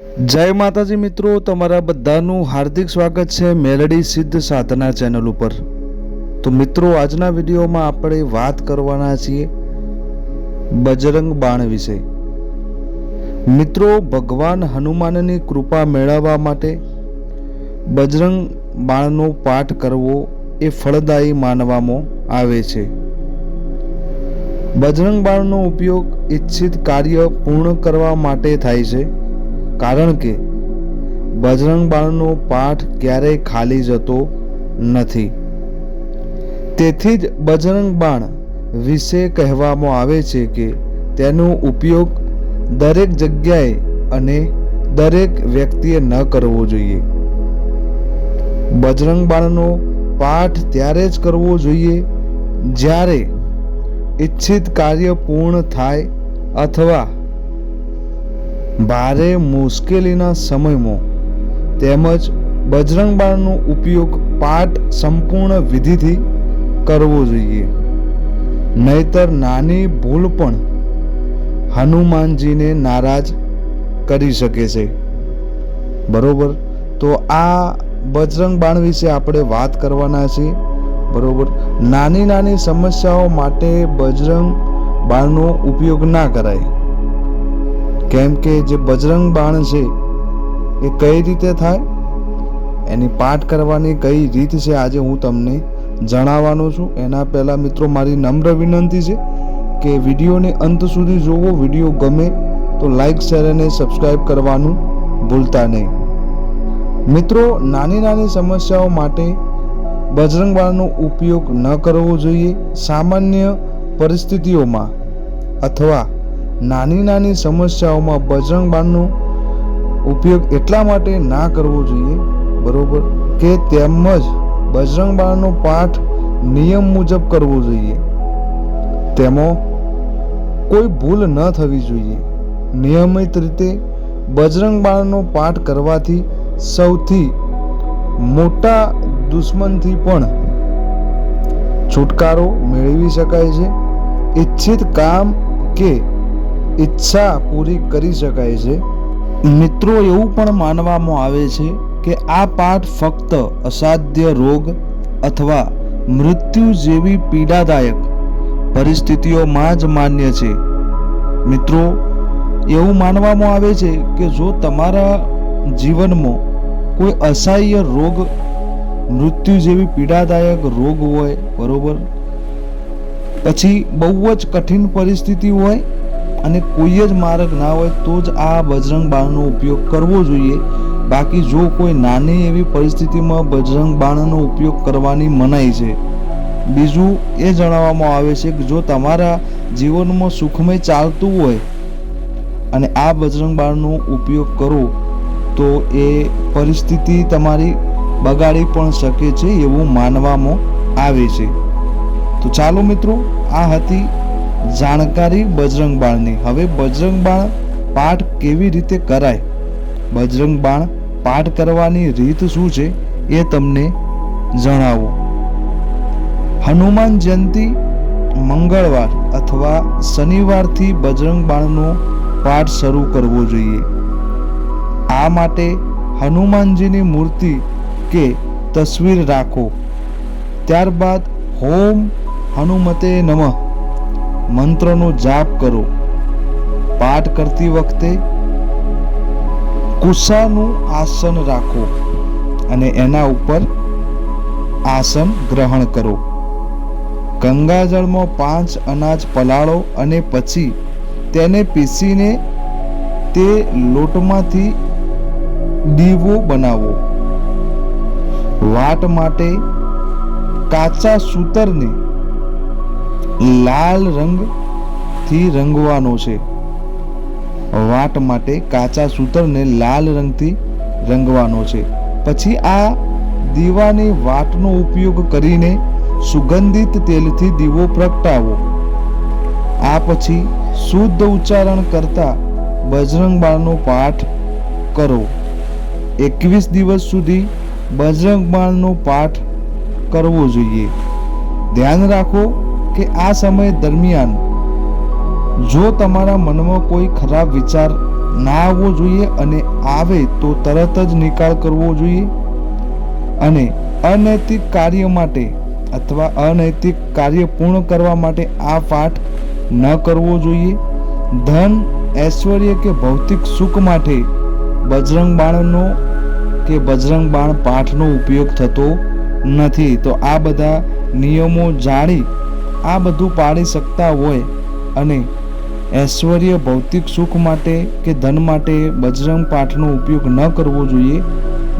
જય માતાજી મિત્રો, તમારા બધાનું હાર્દિક સ્વાગત છે મેલડી સિદ્ધ સાધના ચેનલ ઉપર. તો મિત્રો, આજના વિડીયોમાં આપણે વાત કરવાના છીએ બજરંગ બાણ વિશે. મિત્રો, ભગવાન હનુમાનની કૃપા મેળવવા માટે બજરંગ બાણનો પાઠ કરવો એ ફળદાયી માનવામાં આવે છે. બજરંગ બાણનો ઉપયોગ ઈચ્છિત કાર્ય પૂર્ણ કરવા માટે થાય છે. કારણ કે બજરંગ બાણનો પાઠ ક્યારેય ખાલી જતો નથી. તેથી જ બજરંગ બાણ વિશે કહેવામાં આવે છે કે તેનો ઉપયોગ દરેક જગ્યાએ અને દરેક વ્યક્તિએ ન કરવો જોઈએ. બજરંગ બાણનો પાઠ ત્યારે જ કરવો જોઈએ જ્યારે ઈચ્છિત કાર્ય પૂર્ણ થાય અથવા ભારે મુશ્કેલીના સમયમાં તેમજ બજરંગ બાણનો ઉપયોગ પાઠ સંપૂર્ણ વિધિથી કરવો જોઈએ. નહીતર નાની ભૂલ પણ હનુમાનજીને નારાજ કરી શકે છે. બરોબર? તો આ બજરંગ બાણ વિશે આપણે વાત કરવાના છીએ. બરોબર? નાની નાની સમસ્યાઓ માટે બજરંગ બાણનો ઉપયોગ ના કરાય. કેમ કે જે બજરંગ બાણ છે, એ કઈ રીતે થાય? એની પાઠ કરવાની કઈ રીત છે, આજે હું તમને જણાવવાનો છું. એના પહેલાં મિત્રો, મારી નમ્ર વિનંતી છે કે વિડીયોને અંત સુધી જોવો. વીડિયો ગમે તો લાઈક, શેર અને સબસ્ક્રાઈબ કરવાનું ભૂલતા નહીં. મિત્રો, નાની નાની સમસ્યાઓ માટે બજરંગ બાણનો ઉપયોગ ન કરવો જોઈએ. સામાન્ય પરિસ્થિતિઓમાં અથવા નાની નાની સમસ્યાઓમાં બજરંગ બાણનો ઉપયોગ એટલા માટે ના કરવો જોઈએ, બરોબર, કે તેમજ બજરંગ બાણનો પાઠ નિયમ મુજબ કરવો જોઈએ. તેમાં કોઈ ભૂલ ન થવી જોઈએ. નિયમિત રીતે બજરંગ બાણનો પાઠ કરવાથી સૌથી મોટા દુશ્મનથી પણ છુટકારો મેળવી શકાય છે. ઈચ્છિત કામ કે ઈચ્છા પૂરી કરી શકાય છે. મિત્રો, એવું પણ માનવામાં આવે છે કે આ પાઠ ફક્ત અસાધ્ય રોગ અથવા મૃત્યુ જેવી પીડાદાયક પરિસ્થિતિઓમાં જ માન્ય છે. મિત્રો, એવું માનવામાં આવે છે કે જો તમારા જીવનમાં કોઈ અસહ્ય રોગ, મૃત્યુ જેવી પીડાદાયક રોગ હોય, બરોબર? પછી બહુ જ કઠિન પરિસ્થિતિ હોય અને કોઈ જ માર્ગ ના હોય તો જ આ બજરંગ બાણનો ઉપયોગ કરવો જોઈએ. બાકી જો કોઈ નાની એવી પરિસ્થિતિમાં બજરંગ બાણનો ઉપયોગ કરવાની મનાઈ છે. બીજું એ જણાવવામાં આવે છે કે જો તમારા જીવનમાં સુખમય ચાલતું હોય અને આ બજરંગ બાણનો ઉપયોગ કરો, તો એ પરિસ્થિતિ તમારી બગાડી પણ શકે છે એવું માનવામાં આવે છે. તો ચાલો મિત્રો, આ હતી જાણકારી બજરંગ બાણની હવે બજરંગ બાણ પાઠ કેવી રીતે કરાય? બજરંગ બાણ પાઠ કરવાની રીત શું છે એ તમને જણાવો. હનુમાન જયંતિ મંગળવાર અથવા શનિવારથી બજરંગ બાણનો પાઠ શરૂ કરવો જોઈએ. આ માટે હનુમાનજીની મૂર્તિ કે તસવીર રાખો. ત્યારબાદ હોમ હનુમતે નમઃ. મંત્રનો જાપ કરો. પાઠ કરતી વખતે કુશાનું આસન રાખો અને એના ઉપર આસન ગ્રહણ કરો. ગંગાજળમાં પાંચ અનાજ પલાળો અને પછી તેને પીસીને તે લોટમાંથી દીવો બનાવો. વાટ માટે કાચા સૂતરને લાલ રંગથી રંગવાનો છે. વાટ માટે કાચા સૂતરને લાલ રંગથી રંગવાનો છે. પછી આ દીવાની વાટનો ઉપયોગ કરીને સુગંધિત તેલથી દીવો પ્રગટાવો. આ પછી શુદ્ધ ઉચ્ચારણ કરતા બજરંગ બાણનો પાઠ કરો. એકવીસ દિવસ સુધી બજરંગ બાણનો પાઠ કરવો જોઈએ. ધ્યાન રાખો કે આ સમય દરમિયાન જો તમારા મનમાં કોઈ ખરાબ વિચાર ના આવવો જોઈએ અને આવે તો તરત જ નિકાલ કરવો જોઈએ. અને અનૈતિક કાર્ય માટે અથવા અનૈતિક કાર્ય પૂર્ણ કરવા માટે આ પાઠ ન કરવો જોઈએ. ધન ઐશ્વર્ય કે ભૌતિક સુખ માટે બજરંગ બાણનો કે બજરંગ બાણ પાઠનો ઉપયોગ થતો નથી. તો આ બધા નિયમો જાણી આ બધું પાડી શકતા હોય અને ઐશ્વર્ય ભૌતિક સુખ માટે કે ધન માટે બજરંગ પાઠનો ઉપયોગ ન કરવો જોઈએ,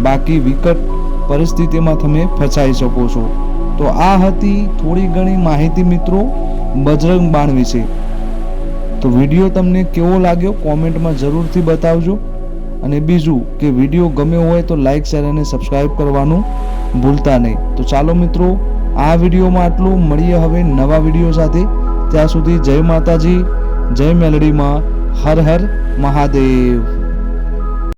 બાકી વિકટ પરિસ્થિતિમાં તમે ફસાઈ શકો છો. તો આ હતી થોડી ઘણી માહિતી મિત્રો બજરંગ બાણ વિશે તો વીડિયો તમને કેવો લાગ્યો કોમેન્ટમાં જરૂરથી બતાવજો. અને બીજું કે વીડિયો ગમ્યો હોય તો લાઈક, શેર અને સબસ્ક્રાઈબ કરવાનું ભૂલતા નહીં. તો ચાલો મિત્રો આ વિડીયોમાં આટલું. મળીએ હવે નવા વીડિયો સાથે. ત્યાં સુધી જય માતાજી, જય મેલડીમાં. હર હર મહાદેવ.